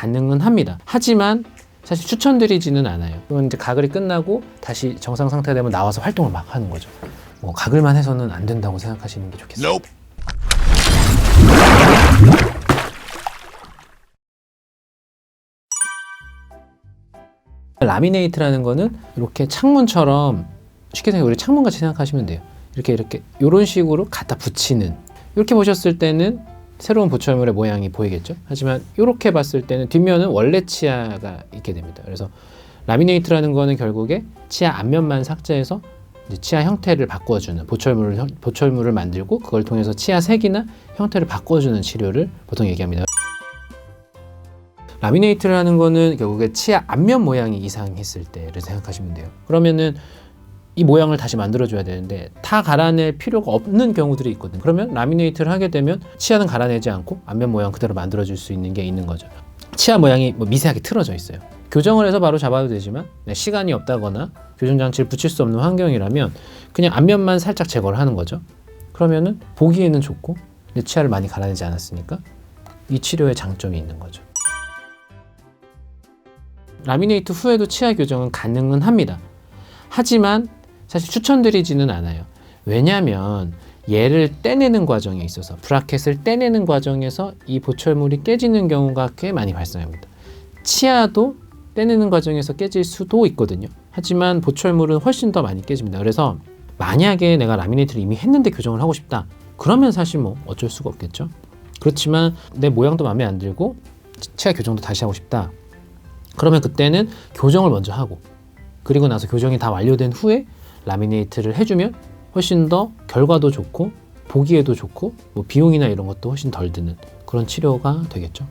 가능은 합니다. 하지만 사실 추천드리지는 않아요. 그건 이제 가글이 끝나고 다시 정상 상태 되면 나와서 활동을 막 하는 거죠. 뭐 가글만 해서는 안 된다고 생각하시는 게 좋겠어요. 라미네이트라는 거는 이렇게 창문처럼 쉽게 생각 우리 창문 같이 생각하시면 돼요. 이렇게 이렇게 이런 식으로 갖다 붙이는 이렇게 보셨을 때는 새로운 보철물의 모양이 보이겠죠. 하지만 이렇게 봤을 때는 뒷면은 원래 치아가 있게 됩니다. 그래서 라미네이트라는 거는 결국에 치아 앞면만 삭제해서 치아 형태를 바꿔주는 보철물을 형- 보철물을 만들고 그걸 통해서 치아 색이나 형태를 바꿔주는 치료를 보통 얘기합니다. 라미네이트라는 거는 결국에 치아 앞면 모양이 이상했을 때를 생각하시면 돼요. 그러면은 이 모양을 다시 만들어줘야 되는데 다 갈아낼 필요가 없는 경우들이 있거든요. 그러면 라미네이트를 하게 되면 치아는 갈아내지 않고 앞면 모양 그대로 만들어줄 수 있는 게 있는 거죠. 치아 모양이 뭐 미세하게 틀어져 있어요. 교정을 해서 바로 잡아도 되지만 네, 시간이 없다거나 교정 장치를 붙일 수 없는 환경이라면 그냥 앞면만 살짝 제거를 하는 거죠. 그러면은 보기에는 좋고 치아를 많이 갈아내지 않았으니까 이 치료의 장점이 있는 거죠. 라미네이트 후에도 치아 교정은 가능은 합니다. 하지만 사실 추천드리지는 않아요. 왜냐하면 얘를 떼내는 과정에 있어서 브라켓을 떼내는 과정에서 이 보철물이 깨지는 경우가 꽤 많이 발생합니다. 치아도 떼내는 과정에서 깨질 수도 있거든요. 하지만 보철물은 훨씬 더 많이 깨집니다. 그래서 만약에 내가 라미네이트를 이미 했는데 교정을 하고 싶다. 그러면 사실 뭐 어쩔 수가 없겠죠. 그렇지만 내 모양도 마음에 안 들고 치아 교정도 다시 하고 싶다. 그러면 그때는 교정을 먼저 하고 그리고 나서 교정이 다 완료된 후에 라미네이트를 해주면 훨씬 더 결과도 좋고 보기에도 좋고 뭐 비용이나 이런 것도 훨씬 덜 드는 그런 치료가 되겠죠.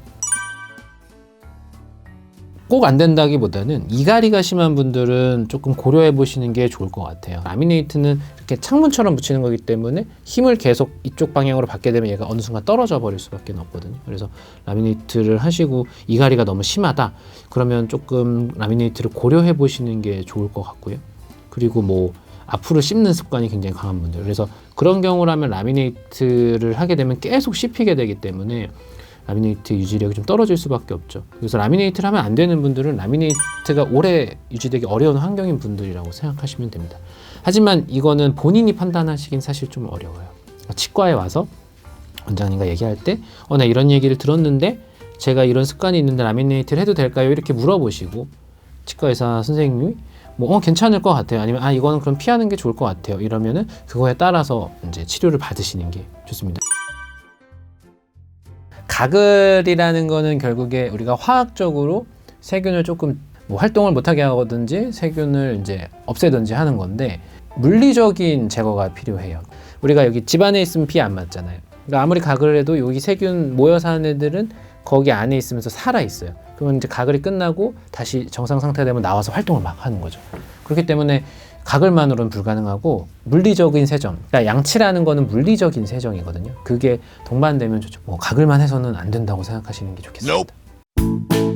꼭 안 된다기보다는 이갈이가 심한 분들은 조금 고려해 보시는 게 좋을 것 같아요. 라미네이트는 이렇게 창문처럼 붙이는 거기 때문에 힘을 계속 이쪽 방향으로 받게 되면 얘가 어느 순간 떨어져 버릴 수밖에 없거든요. 그래서 라미네이트를 하시고 이갈이가 너무 심하다. 그러면 조금 라미네이트를 고려해 보시는 게 좋을 것 같고요. 그리고 뭐 앞으로 씹는 습관이 굉장히 강한 분들. 그래서 그런 경우라면 라미네이트를 하게 되면 계속 씹히게 되기 때문에 라미네이트 유지력이 좀 떨어질 수밖에 없죠. 그래서 라미네이트를 하면 안 되는 분들은 라미네이트가 오래 유지되기 어려운 환경인 분들이라고 생각하시면 됩니다. 하지만 이거는 본인이 판단하시긴 사실 좀 어려워요. 치과에 와서 원장님과 얘기할 때, 어, 나 이런 얘기를 들었는데, 제가 이런 습관이 있는데 라미네이트를 해도 될까요? 이렇게 물어보시고, 치과 의사 선생님이 뭐, 어, 괜찮을 것 같아요. 아니면, 아, 이거는 그럼 피하는 게 좋을 것 같아요. 이러면은 그거에 따라서 이제 치료를 받으시는 게 좋습니다. 가글이라는 거는 결국에 우리가 화학적으로 세균을 조금 뭐 활동을 못하게 하든지 세균을 이제 없애든지 하는 건데 물리적인 제거가 필요해요. 우리가 여기 집안에 있으면 피 안 맞잖아요. 그러니까 아무리 가글을 해도 여기 세균 모여 사는 애들은 거기 안에 있으면서 살아 있어요. 그러면 이제 가글이 끝나고 다시 정상 상태 되면 나와서 활동을 막 하는 거죠. 그렇기 때문에 가글만으로는 불가능하고 물리적인 세정, 그러니까 양치라는 거는 물리적인 세정이거든요. 그게 동반되면 좋죠. 뭐 가글만 해서는 안 된다고 생각하시는 게 좋겠습니다.